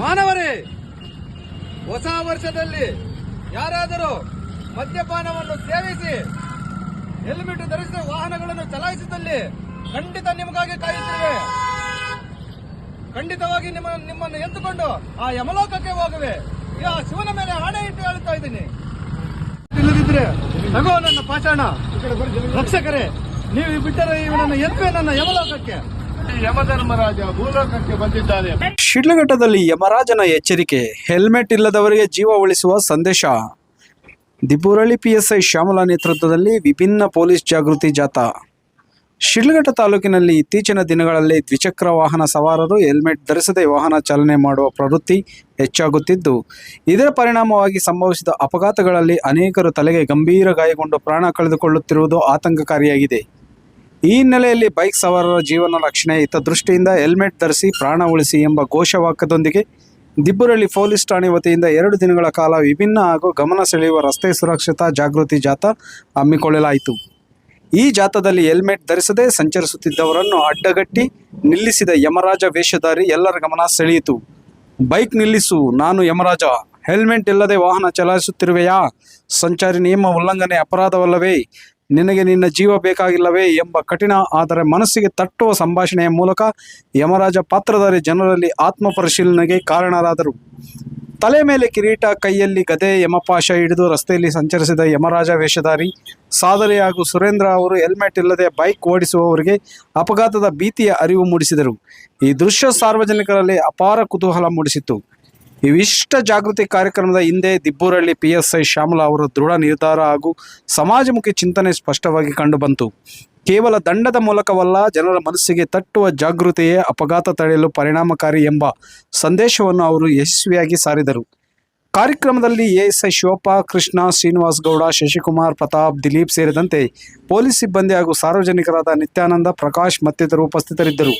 ಮಾನವರೇ, ಹೊಸ ವರ್ಷದಲ್ಲಿ ಯಾರಾದರೂ ಮದ್ಯಪಾನವನ್ನು ಸೇವಿಸಿ ಹೆಲ್ಮೆಟ್ ಧರಿಸಿದ ವಾಹನಗಳನ್ನು ಚಲಾಯಿಸಿದಲ್ಲಿ ಖಂಡಿತ ನಿಮಗಾಗಿ ಕಾಯುತ್ತೇವೆ. ಖಂಡಿತವಾಗಿ ನಿಮ್ಮ, ನಿಮ್ಮನ್ನು ಎತ್ತುಕೊಂಡು ಆ ಯಮಲೋಕಕ್ಕೆ ಹೋಗುವೆ. ಆ ಶಿವನ ಮೇಲೆ ಹಣೆ ಇಟ್ಟು ಹೇಳ್ತಾ ಇದ್ದೀನಿ. ತಗೋ ನನ್ನ ಪಾಷಾಣ. ರಕ್ಷಕರೇ, ನೀವು ಬಿಟ್ಟರೆ ಇವನನ್ನು ಎತ್ತುವೆ ನನ್ನ ಯಮಲೋಕಕ್ಕೆ? ಶಿಡ್ಲಘಟ್ಟದಲ್ಲಿ ಯಮರಾಜನ ಎಚ್ಚರಿಕೆ, ಹೆಲ್ಮೆಟ್ ಇಲ್ಲದವರಿಗೆ ಜೀವ ಉಳಿಸುವ ಸಂದೇಶ. ದಿಬ್ಬೂರಳ್ಳಿ ಪಿಎಸ್ಐ ಶ್ಯಾಮಲಾ ನೇತೃತ್ವದಲ್ಲಿ ವಿಭಿನ್ನ ಪೊಲೀಸ್ ಜಾಗೃತಿ ಜಾಥಾ. ಶಿಡ್ಲಘಟ್ಟ ತಾಲೂಕಿನಲ್ಲಿ ಇತ್ತೀಚಿನ ದಿನಗಳಲ್ಲಿ ದ್ವಿಚಕ್ರ ವಾಹನ ಸವಾರರು ಹೆಲ್ಮೆಟ್ ಧರಿಸದೆ ವಾಹನ ಚಾಲನೆ ಮಾಡುವ ಪ್ರವೃತ್ತಿ ಹೆಚ್ಚಾಗುತ್ತಿದ್ದು, ಇದರ ಪರಿಣಾಮವಾಗಿ ಸಂಭವಿಸಿದ ಅಪಘಾತಗಳಲ್ಲಿ ಅನೇಕರು ತಲೆಗೆ ಗಂಭೀರ ಗಾಯಗೊಂಡು ಪ್ರಾಣ ಕಳೆದುಕೊಳ್ಳುತ್ತಿರುವುದು ಆತಂಕಕಾರಿಯಾಗಿದೆ. ಈ ಹಿನ್ನೆಲೆಯಲ್ಲಿ ಬೈಕ್ ಸವಾರರ ಜೀವನ ರಕ್ಷಣೆ ಹಿತದೃಷ್ಟಿಯಿಂದ ಹೆಲ್ಮೆಟ್ ಧರಿಸಿ ಪ್ರಾಣ ಉಳಿಸಿ ಎಂಬ ಘೋಷವಾಕ್ಯದೊಂದಿಗೆ ದಿಬ್ಬುರಳ್ಳಿ ಪೊಲೀಸ್ ಠಾಣೆ ವತಿಯಿಂದ ಎರಡು ದಿನಗಳ ಕಾಲ ವಿಭಿನ್ನ ಹಾಗೂ ಗಮನ ಸೆಳೆಯುವ ರಸ್ತೆ ಸುರಕ್ಷತಾ ಜಾಗೃತಿ ಜಾಥಾ ಹಮ್ಮಿಕೊಳ್ಳಲಾಯಿತು. ಈ ಜಾಥಾದಲ್ಲಿ ಹೆಲ್ಮೆಟ್ ಧರಿಸದೆ ಸಂಚರಿಸುತ್ತಿದ್ದವರನ್ನು ಅಡ್ಡಗಟ್ಟಿ ನಿಲ್ಲಿಸಿದ ಯಮರಾಜ ವೇಷಧಾರಿ ಎಲ್ಲರ ಗಮನ ಸೆಳೆಯಿತು. ಬೈಕ್ ನಿಲ್ಲಿಸು, ನಾನು ಯಮರಾಜ. ಹೆಲ್ಮೆಟ್ ಇಲ್ಲದೆ ವಾಹನ ಚಲಾಯಿಸುತ್ತಿರುವೆಯಾ? ಸಂಚಾರಿ ನಿಯಮ ಉಲ್ಲಂಘನೆ ಅಪರಾಧವಲ್ಲವೇ? ನಿನಗೆ ನಿನ್ನ ಜೀವ ಬೇಕಾಗಿಲ್ಲವೇ ಎಂಬ ಕಠಿಣ, ಆದರೆ ಮನಸ್ಸಿಗೆ ತಟ್ಟುವ ಸಂಭಾಷಣೆಯ ಮೂಲಕ ಯಮರಾಜ ಪಾತ್ರಧಾರಿ ಜನರಲ್ಲಿ ಆತ್ಮ ಪರಿಶೀಲನೆಗೆ ಕಾರಣರಾದರು. ತಲೆ ಮೇಲೆ ಕಿರೀಟ, ಕೈಯಲ್ಲಿ ಗದೆ, ಯಮಪಾಶ ಹಿಡಿದು ರಸ್ತೆಯಲ್ಲಿ ಸಂಚರಿಸಿದ ಯಮರಾಜ ವೇಷಧಾರಿ, ಸಾದರಿ ಹಾಗೂ ಸುರೇಂದ್ರ ಅವರು ಹೆಲ್ಮೆಟ್ ಇಲ್ಲದೆ ಬೈಕ್ ಓಡಿಸುವವರಿಗೆ ಅಪಘಾತದ ಭೀತಿಯ ಅರಿವು ಮೂಡಿಸಿದರು. ಈ ದೃಶ್ಯ ಸಾರ್ವಜನಿಕರಲ್ಲಿ ಅಪಾರ ಕುತೂಹಲ ಮೂಡಿಸಿತು ಇವಿಷ್ಟ ಜಾಗೃತಿ ಕಾರ್ಯಕ್ರಮದ ಹಿಂದೆ Dibburahalli P S I Shyamala ಅವರ ದೃಢ ನಿರ್ಧಾರ ಹಾಗೂ ಸಮಾಜಮುಖಿ ಚಿಂತನೆ ಸ್ಪಷ್ಟವಾಗಿ ಕಂಡುಬಂತು. ಕೇವಲ ದಂಡದ ಮೂಲಕವಲ್ಲ, ಜನರ ಮನಸ್ಸಿಗೆ ತಟ್ಟುವ ಜಾಗೃತಿಯೇ ಅಪಘಾತ ತಡೆಯಲು ಪರಿಣಾಮಕಾರಿ ಎಂಬ ಸಂದೇಶವನ್ನು ಅವರು ಯಶಸ್ವಿಯಾಗಿ ಸಾರಿದರು. ಕಾರ್ಯಕ್ರಮದಲ್ಲಿ ಎಎಸ್ಐ ಶಿವಪ್ಪ, ಕೃಷ್ಣ, ಶ್ರೀನಿವಾಸ್ ಗೌಡ, ಶಶಿಕುಮಾರ್, ಪ್ರತಾಪ್, ದಿಲೀಪ್ ಸೇರಿದಂತೆ ಪೊಲೀಸ್ ಸಿಬ್ಬಂದಿ ಹಾಗೂ ಸಾರ್ವಜನಿಕರಾದ ನಿತ್ಯಾನಂದ, ಪ್ರಕಾಶ್ ಮತ್ತಿತರರು ಉಪಸ್ಥಿತರಿದ್ದರು.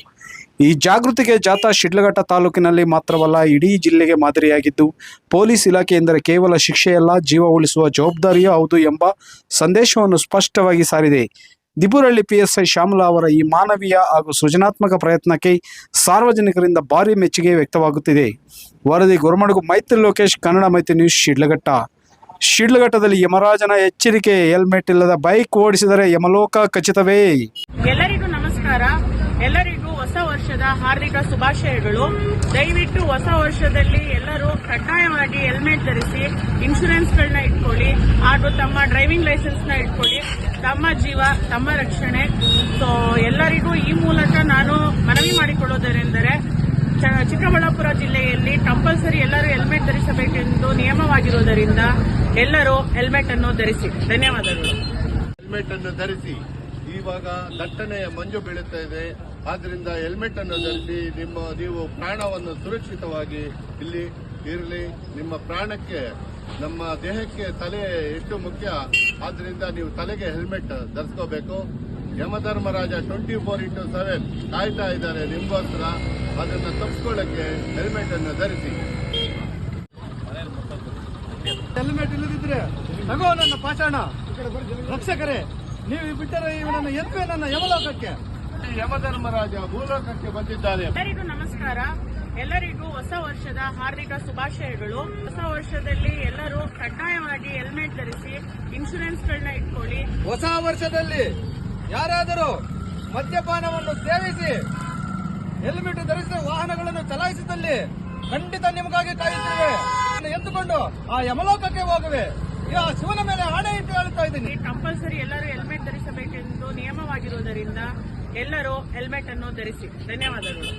ಈ ಜಾಗೃತಿಗೆ ಜಾಥಾ ಶಿಡ್ಲಘಟ್ಟ ತಾಲೂಕಿನಲ್ಲಿ ಮಾತ್ರವಲ್ಲ, ಇಡೀ ಜಿಲ್ಲೆಗೆ ಮಾದರಿಯಾಗಿದ್ದು, ಪೊಲೀಸ್ ಇಲಾಖೆ ಎಂದರೆ ಕೇವಲ ಶಿಕ್ಷೆಯಲ್ಲ, ಜೀವ ಉಳಿಸುವ ಜವಾಬ್ದಾರಿಯೂ ಹೌದು ಎಂಬ ಸಂದೇಶವನ್ನು ಸ್ಪಷ್ಟವಾಗಿ ಸಾರಿದೆ. ದಿಬುರಳ್ಳಿ ಪಿಎಸ್ಐ ಶ್ಯಾಮಲಾ ಅವರ ಈ ಮಾನವೀಯ ಹಾಗೂ ಸೃಜನಾತ್ಮಕ ಪ್ರಯತ್ನಕ್ಕೆ ಸಾರ್ವಜನಿಕರಿಂದ ಭಾರಿ ಮೆಚ್ಚುಗೆ ವ್ಯಕ್ತವಾಗುತ್ತಿದೆ. ವರದಿ ಗುರುಮಡಗು ಮೈತ್ರಿ ಲೋಕೇಶ್, ಕನ್ನಡ ಮೈತ್ರಿ ನ್ಯೂಸ್, ಶಿಡ್ಲಘಟ್ಟ. ಶಿಡ್ಲಘಟ್ಟದಲ್ಲಿ ಯಮರಾಜನ ಎಚ್ಚರಿಕೆ, ಹೆಲ್ಮೆಟ್ ಇಲ್ಲದ ಬೈಕ್ ಓಡಿಸಿದರೆ ಯಮಲೋಕ ಖಚಿತವೇ. ಎಲ್ಲರಿಗೂ ನಮಸ್ಕಾರ. ಎಲ್ಲರಿಗೂ ಹೊಸ ವರ್ಷದ ಹಾರ್ದಿಕ ಶುಭಾಶಯಗಳು. ದಯವಿಟ್ಟು ಹೊಸ ವರ್ಷದಲ್ಲಿ ಎಲ್ಲರೂ ಹೆಲ್ಮೆಟ್ ಧರಿಸಿ ಇನ್ಶೂರೆನ್ಸ್ಗಳನ್ನ ಇಟ್ಕೊಳ್ಳಿ ಹಾಗೂ ತಮ್ಮ ಡ್ರೈವಿಂಗ್ ಲೈಸೆನ್ಸ್ನ ಇಟ್ಕೊಳ್ಳಿ. ತಮ್ಮ ಜೀವ, ತಮ್ಮ ರಕ್ಷಣೆ. ಸೊ ಎಲ್ಲರಿಗೂ ಈ ಮೂಲಕ ನಾನು ಮನವಿ ಮಾಡಿಕೊಳ್ಳೋದೇನೆಂದರೆ ಚಿಕ್ಕಬಳ್ಳಾಪುರ ಜಿಲ್ಲೆಯಲ್ಲಿ ಕಂಪಲ್ಸರಿ ಎಲ್ಲರೂ ಹೆಲ್ಮೆಟ್ ಧರಿಸಬೇಕೆಂದು ನಿಯಮವಾಗಿರುವುದರಿಂದ ಎಲ್ಲರೂ ಹೆಲ್ಮೆಟ್ ಅನ್ನು ಧರಿಸಿ. ಧನ್ಯವಾದಗಳು. ಹೆಲ್ಮೆಟ್ ಅನ್ನು ಧರಿಸಿ. ಇವಾಗ ದಟ್ಟಣೆಯ ಮಂಜು ಬೀಳುತ್ತಾ ಇದೆ. ಆದ್ರಿಂದ ಹೆಲ್ಮೆಟ್ ಅನ್ನು ಧರಿಸಿ ನಿಮ್ಮ, ನೀವು ಪ್ರಾಣವನ್ನು ಸುರಕ್ಷಿತವಾಗಿ ಇಲ್ಲಿ ಇರಲಿ ನಿಮ್ಮ ಪ್ರಾಣಕ್ಕೆ ನಮ್ಮ ದೇಹಕ್ಕೆ ತಲೆ ಎಷ್ಟು ಮುಖ್ಯ ಆದ್ರಿಂದ ನೀವು ತಲೆಗೆ helmet ಧರಿಸ್ಕೋಬೇಕು. Yamadharmaraja twenty four into seven ಕಾಯ್ತಾ ಇದ್ದಾರೆ ನಿಮಗೋಸ್ಕರ ಅದನ್ನು ತಪ್ಪಿಸ್ಕೊಳ್ಳಕ್ಕೆ ಹೆಲ್ಮೆಟ್ ಅನ್ನು ಧರಿಸಿ. ಹೆಲ್ಮೆಟ್ ಇಲ್ಲದಿದ್ರೆ ನಗೋ ನನ್ನ ಪಾಷಾಣ. ರಕ್ಷಕರೇ ನೀವು ಬಿಟ್ಟರೆ ಇವನನ್ನು ಎತ್ತುವೆ ನನ್ನ ಯಮಲೋಕಕ್ಕೆ. ಯಮಧರ್ಮರಾಜ ಭೂಲೋಕಕ್ಕೆ ಬಂದಿದ್ದಾನೆ ಎಲ್ಲರಿಗೂ ನಮಸ್ಕಾರ. ಎಲ್ಲರಿಗೂ ಹೊಸ ವರ್ಷದ ಹಾರ್ದಿಕ ಶುಭಾಶಯಗಳು. ಹೊಸ ವರ್ಷದಲ್ಲಿ ಎಲ್ಲರೂ ಕಡ್ಡಾಯವಾಗಿ ಹೆಲ್ಮೆಟ್ ಧರಿಸಿ ಇನ್ಶೂರೆನ್ಸ್ಗಳನ್ನ ಇಟ್ಕೊಳ್ಳಿ. ಹೊಸ ವರ್ಷದಲ್ಲಿ ಯಾರಾದರೂ ಮದ್ಯಪಾನವನ್ನು ಸೇವಿಸಿ ಹೆಲ್ಮೆಟ್ ಧರಿಸಿದ ವಾಹನಗಳನ್ನು ಚಲಾಯಿಸಿದಲ್ಲಿ ಖಂಡಿತ ನಿಮಗಾಗಿ ಕಾಯುತ್ತೇವೆ. ಎದ್ದುಕೊಂಡು ಆ ಯಮಲೋಕಕ್ಕೆ ಹೋಗುವೆ. ಆ ಶಿವನ ಮೇಲೆ ಆಣೆ ಇಟ್ಟು ಹೇಳ್ತಾ ಇದ್ದೀನಿ. ಕಂಪಲ್ಸರಿ ಎಲ್ಲರೂ ಹೆಲ್ಮೆಟ್ ಧರಿಸಬೇಕೆಂದು ನಿಯಮವಾಗಿರುವುದರಿಂದ ಎಲ್ಲರೂ ಹೆಲ್ಮೆಟ್ ಅನ್ನು ಧರಿಸಿ. ಧನ್ಯವಾದಗಳು.